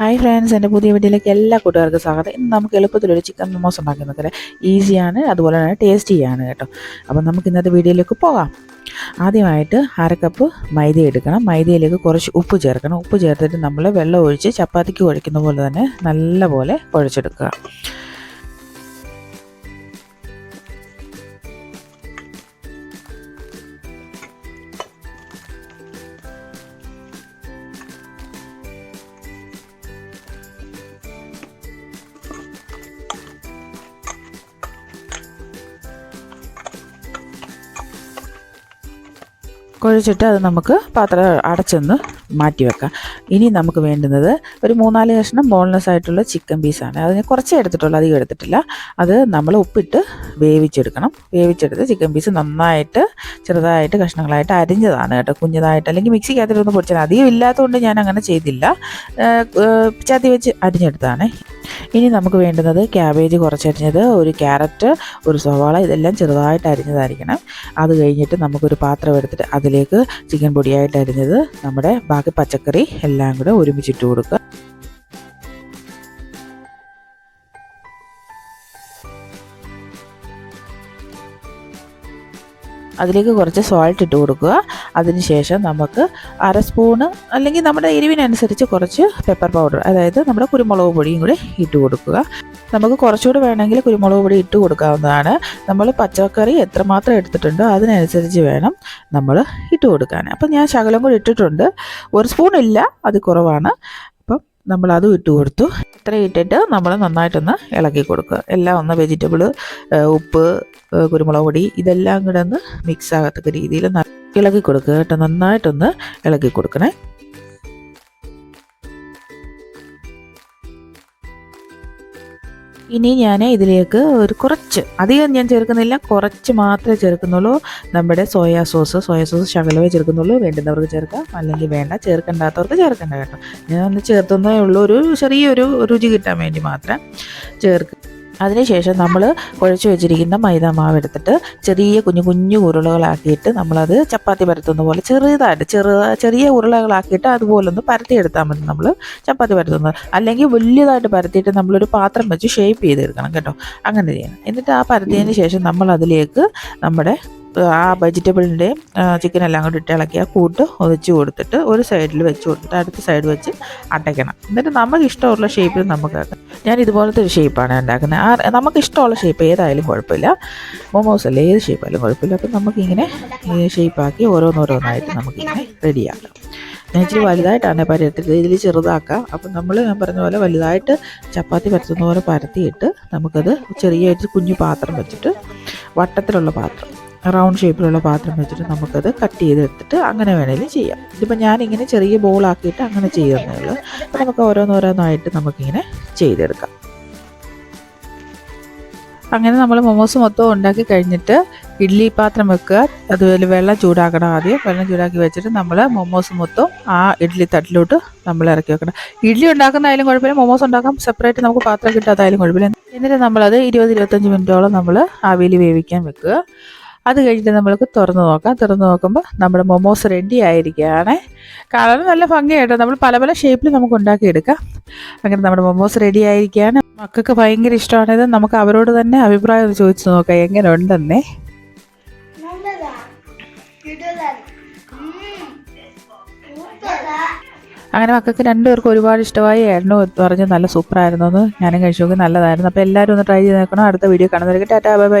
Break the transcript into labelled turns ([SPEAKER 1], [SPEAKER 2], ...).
[SPEAKER 1] Hi friends എന്റെ പുതിയ വീഡിയോയിലേക്ക് എല്ലാ കൂട്ടുകാർക്കും സ്വാഗതം. ഇന്ന് നമുക്ക് എളുപ്പത്തിലൊരു ചിക്കൻ മൊമോസ് ഉണ്ടാക്കുന്നത് ഈസിയാണ് അതുപോലെ തന്നെ ടേസ്റ്റിയാണ് കേട്ടോ. അപ്പം നമുക്ക് ഇന്നത്തെ വീഡിയോയിലേക്ക് പോകാം. ആദ്യമായിട്ട് അര കപ്പ് മൈദ എടുക്കണം. മൈദയിലേക്ക് കുറച്ച് ഉപ്പ് ചേർക്കണം. ഉപ്പ് ചേർത്തിട്ട് നമ്മൾ വെള്ളം ഒഴിച്ച് ചപ്പാത്തിക്ക് കുഴയ്ക്കുന്ന പോലെ തന്നെ നല്ലപോലെ കുഴച്ചെടുക്കുക. കുഴച്ചിട്ട് അത് നമുക്ക് പാത്രം അടച്ചൊന്ന് മാറ്റി വെക്കാം. ഇനി നമുക്ക് വേണ്ടുന്നത് ഒരു മൂന്നാൽ കഷ്ണം ബോൺലെസ് ആയിട്ടുള്ള ചിക്കൻ പീസാണ്. അതിന് കുറച്ചേ എടുത്തിട്ടുള്ളൂ അധികം എടുത്തിട്ടില്ല. അത് നമ്മൾ ഉപ്പിട്ട് വേവിച്ചെടുക്കണം. വേവിച്ചെടുത്ത് ചിക്കൻ പീസ് നന്നായിട്ട് ചെറുതായിട്ട് കഷ്ണങ്ങളായിട്ട് അരിഞ്ഞതാണ് കേട്ടോ. കുഞ്ഞതായിട്ട് അല്ലെങ്കിൽ മിക്സിക്കകത്തിലൊന്ന് പൊടിച്ചാൽ അധികം ഇല്ലാത്തതുകൊണ്ട് ഞാൻ അങ്ങനെ ചെയ്തില്ല ചതി വെച്ച് അരിഞ്ഞെടുത്താണ് ഇനി നമുക്ക് വേണ്ടുന്നത് ക്യാബേജ് കുറച്ചരിഞ്ഞത് ഒരു ക്യാരറ്റ് ഒരു സവാള ഇതെല്ലാം ചെറുതായിട്ട് അരിഞ്ഞതായിരിക്കണം. അത് കഴിഞ്ഞിട്ട് നമുക്കൊരു പാത്രം എടുത്തിട്ട് അതിലേക്ക് ചിക്കൻ പൊടിയായിട്ട് അരിഞ്ഞത് നമ്മുടെ ബാക്കി പച്ചക്കറി എല്ലാം കൂടെ ഒരുമിച്ചിട്ട് കൊടുക്കുക. അതിലേക്ക് കുറച്ച് സോൾട്ട് ഇട്ട് കൊടുക്കുക. അതിനുശേഷം നമുക്ക് അര സ്പൂണ് അല്ലെങ്കിൽ നമ്മുടെ എരിവിനനുസരിച്ച് കുറച്ച് പെപ്പർ പൗഡർ അതായത് നമ്മുടെ കുരുമുളക് പൊടിയും കൂടി ഇട്ട് കൊടുക്കുക. നമുക്ക് കുറച്ചുകൂടി വേണമെങ്കിൽ കുരുമുളക് പൊടി ഇട്ട് കൊടുക്കാവുന്നതാണ്. നമ്മൾ പച്ചക്കറി എത്രമാത്രം എടുത്തിട്ടുണ്ടോ അതിനനുസരിച്ച് വേണം നമ്മൾ ഇട്ട് കൊടുക്കാൻ. അപ്പം ഞാൻ ശകലം കൂടി ഇട്ടിട്ടുണ്ട്. ഒരു സ്പൂൺ ഇല്ല അത് കുറവാണ്. നമ്മൾ അതും ഇട്ട് കൊടുത്തു. ഇത്ര ഇട്ടിട്ട് നമ്മൾ നന്നായിട്ടൊന്ന് ഇളക്കി കൊടുക്കുക. എല്ലാം ഒന്ന് വെജിറ്റബിൾ ഉപ്പ് കുരുമുളക് പൊടി ഇതെല്ലാം കൂടെ ഒന്ന് മിക്സ് ആകത്തക്ക രീതിയിൽ ഇളക്കി കൊടുക്കുക കേട്ടോ. നന്നായിട്ടൊന്ന് ഇളക്കി കൊടുക്കണേ. ഇനി ഞാൻ ഇതിലേക്ക് ഒരു കുറച്ച് അധികം ഞാൻ ചേർക്കുന്നില്ല കുറച്ച് മാത്രമേ ചേർക്കുന്നുള്ളൂ. നമ്മുടെ സോയാ സോസ് സോയാ സോസ് ശകലമേ ചേർക്കുന്നുള്ളൂ. വേണ്ടുന്നവർക്ക് ചേർക്കാം അല്ലെങ്കിൽ വേണ്ട ചേർക്കണ്ടാത്തവർക്ക് ചേർക്കണ്ട കേട്ടോ. ഞാൻ ഒന്ന് ചേർത്തുന്നേ ഉള്ളൂ ഒരു ചെറിയൊരു രുചി കിട്ടാൻ വേണ്ടി മാത്രം ചേർക്കും അതിനുശേഷം നമ്മൾ കുഴച്ച് വെച്ചിരിക്കുന്ന മൈദ മാവ് എടുത്തിട്ട് ചെറിയ കുഞ്ഞു കുഞ്ഞു ഉരുളകളാക്കിയിട്ട് നമ്മളത് ചപ്പാത്തി പരത്തുന്ന പോലെ ചെറുതായിട്ട് ചെറു ചെറിയ ഉരുളകളാക്കിയിട്ട് അതുപോലൊന്ന് പരത്തിയെടുത്താൽ മതി നമ്മൾ ചപ്പാത്തി പരത്തുന്നത്. അല്ലെങ്കിൽ വലിയതായിട്ട് പരത്തിയിട്ട് നമ്മളൊരു പാത്രം വെച്ച് ഷേപ്പ് ചെയ്തെടുക്കണം കേട്ടോ. അങ്ങനെ ചെയ്യണം. എന്നിട്ട് ആ പരത്തിയതിന് ശേഷം നമ്മൾ അതിലേക്ക് നമ്മുടെ ആ വെജിറ്റബിളിന്റെയും ചിക്കനെല്ലാം കൂടി ഇട്ട് ഇളക്കി ആ കൂട്ട് ഒതിച്ച് കൊടുത്തിട്ട് ഒരു സൈഡിൽ വെച്ച് കൊടുത്തിട്ട് അടുത്ത സൈഡ് വെച്ച് അടയ്ക്കണം. എന്നിട്ട് നമുക്ക് ഇഷ്ടമുള്ള ഷേപ്പിൽ നമുക്ക് ആക്കാം. ഞാൻ ഇതുപോലത്തെ ഒരു ഷേപ്പാണ് ഉണ്ടാക്കുന്നത്. ആ നമുക്ക് ഇഷ്ടമുള്ള ഷേപ്പ് ഏതായാലും കുഴപ്പമില്ല. മൊമോസ് അല്ലേ ഏത് ഷേപ്പായാലും കുഴപ്പമില്ല. അപ്പം നമുക്കിങ്ങനെ ഷേപ്പാക്കി ഓരോന്നോരോന്നായിട്ട് നമുക്കിങ്ങനെ റെഡിയാക്കാം ഞാൻ ഇച്ചിരി വലുതായിട്ടാണ് പരത്തിയത്. ഇതിൽ ചെറുതാക്കാം. അപ്പം നമ്മൾ ഞാൻ പറഞ്ഞ പോലെ വലുതായിട്ട് ചപ്പാത്തി പരത്തുന്ന പോലെ പരത്തിയിട്ട് നമുക്കത് ചെറിയ കുഞ്ഞു പാത്രം വെച്ചിട്ട് വട്ടത്തിലുള്ള പാത്രം റൗണ്ട് ഷേപ്പിലുള്ള പാത്രം വെച്ചിട്ട് നമുക്കത് കട്ട് ചെയ്തെടുത്തിട്ട് അങ്ങനെ വേണമെങ്കിലും ചെയ്യാം. ഇതിപ്പോൾ ഞാനിങ്ങനെ ചെറിയ ബോളാക്കിയിട്ട് അങ്ങനെ ചെയ്യുന്നേ ഉള്ളൂ. അപ്പോൾ നമുക്ക് ഓരോന്നോരോന്നായിട്ട് നമുക്കിങ്ങനെ ചെയ്തെടുക്കാം. അങ്ങനെ നമ്മൾ മൊമോസ് മൊത്തം ഉണ്ടാക്കി കഴിഞ്ഞിട്ട് ഇഡ്ഡലി പാത്രം വെക്കുക. അതുപോലെ വെള്ളം ചൂടാക്കണം ആദ്യം. വെള്ളം ചൂടാക്കി വെച്ചിട്ട് നമ്മൾ മൊമോസ് മൊത്തം ആ ഇഡ്ഡലി തട്ടിലോട്ട് നമ്മൾ ഇറക്കി വെക്കണം. ഇഡ്ഡലി ഉണ്ടാക്കുന്നതായാലും കുഴപ്പമില്ല. മൊമോസ് ഉണ്ടാക്കാൻ സെപ്പറേറ്റ് നമുക്ക് പാത്രം കിട്ടാത്തായാലും കുഴപ്പമില്ല. എന്നിട്ട് നമ്മളത് ഇരുപത് ഇരുപത്തഞ്ച് മിനിറ്റോളം നമ്മൾ ആവിയിൽ വേവിക്കാൻ വെക്കുക. അത് കഴിഞ്ഞിട്ട് നമ്മൾക്ക് തുറന്ന് നോക്കാം. തുറന്ന് നോക്കുമ്പോൾ നമ്മുടെ മൊമോസ് റെഡി ആയിരിക്കുകയാണ്. കാണാൻ നല്ല ഭംഗിയായിട്ടോ? നമ്മൾ പല പല ഷേപ്പിൽ നമുക്ക് ഉണ്ടാക്കിയെടുക്കാം. അങ്ങനെ നമ്മുടെ മൊമോസ് റെഡി ആയിരിക്കുകയാണ്. മക്കൾക്ക് ഭയങ്കര ഇഷ്ടമാണിത് നമുക്ക് അവരോട് തന്നെ അഭിപ്രായം ചോദിച്ചു നോക്കാം. എങ്ങനെ ഉണ്ടെന്നേ അങ്ങനെ മക്കൾക്ക് രണ്ടുപേർക്കും ഒരുപാട് ഇഷ്ടമായി. ഏട്ടനും പറഞ്ഞു നല്ല സൂപ്പറായിരുന്നു എന്ന് ഞാനും കഴിച്ചു. നോക്കി നല്ലതായിരുന്നു. അപ്പോൾ എല്ലാവരും ഒന്ന് ട്രൈ ചെയ്ത് നോക്കണം. അടുത്ത വീഡിയോ കാണുന്നവർക്ക് ടാറ്റാ. Bye bye.